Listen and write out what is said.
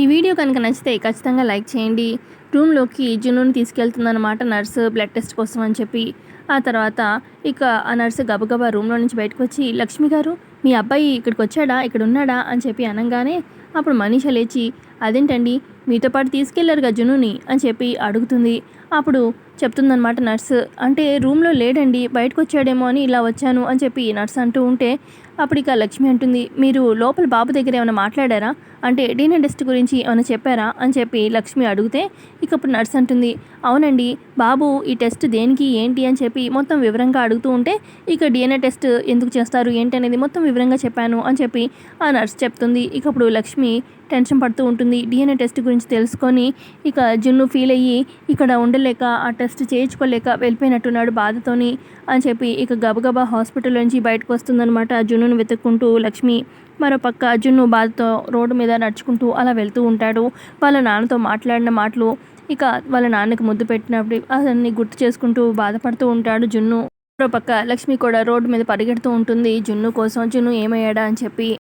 ఈ వీడియో కనుక నచ్చితే ఖచ్చితంగా లైక్ చేయండి. రూమ్లోకి జునూన్ తీసుకెళ్తుందన్నమాట నర్సు బ్లడ్ టెస్ట్ కోసం అని చెప్పి. ఆ తర్వాత ఇక ఆ నర్సు గబగబా రూమ్లో నుంచి బయటకు వచ్చి లక్ష్మి గారు మీ అబ్బాయి ఇక్కడికి వచ్చాడా? ఇక్కడ ఉన్నాడా? అని చెప్పి అనగానే అప్పుడు మనీష లేచి అదేంటండి? మీతో పాటు తీసుకెళ్ళారుగా జున్నుని అని చెప్పి అడుగుతుంది. అప్పుడు చెప్తుందనమాట నర్సు అంటే రూమ్లో లేడండి బయటకు వచ్చాడేమో అని ఇలా వచ్చాను అని చెప్పి నర్స్ అంటూ ఉంటే అప్పుడు ఇక లక్ష్మి అంటుంది మీరు లోపల బాబు దగ్గర ఏమైనా మాట్లాడారా? అంటే డీన్ టెస్ట్ గురించి ఏమైనా చెప్పారా? అని చెప్పి లక్ష్మి అడిగితే ఇక అప్పుడు నర్స్ అంటుంది అవునండి బాబు ఈ టెస్ట్ దేనికి ఏంటి అని చెప్పి మొత్తం వివరంగా అడుగుతూ ఉంటే ఇక డిఎన్ఏ టెస్ట్ ఎందుకు చేస్తారు ఏంటి అనేది మొత్తం వివరంగా చెప్పాను అని చెప్పి ఆ నర్స్ చెప్తుంది. ఇక అప్పుడు లక్ష్మి టెన్షన్ పడుతూ ఉంటుంది. డిఎన్ఏ టెస్ట్ గురించి తెలుసుకొని ఇక జున్ను ఫీల్ అయ్యి ఇక్కడ ఉండలేక ఆ టెస్ట్ చేయించుకోలేక వెళ్ళిపోయినట్టున్నాడు బాధతోని అని చెప్పి ఇక గబగబా హాస్పిటల్ నుంచి బయటకు వస్తుందన్నమాట జున్నును వెతుక్కుంటూ లక్ష్మి. మరోపక్క జున్ను బాధతో రోడ్డు మీద నడుచుకుంటూ అలా వెళ్తూ ఉంటాడు. వాళ్ళ నాన్నతో మాట్లాడిన మాటలు ఇక వాళ్ళ నాన్నకి ముద్దు పెట్టినప్పుడు అతన్ని గుర్తు చేసుకుంటూ బాధపడుతూ ఉంటాడు జున్ను. మరోపక్క లక్ష్మి కూడా రోడ్డు మీద పరిగెడుతూ ఉంటుంది. జున్ను కోసం జున్ను ఏమయ్యాడా అని చెప్పి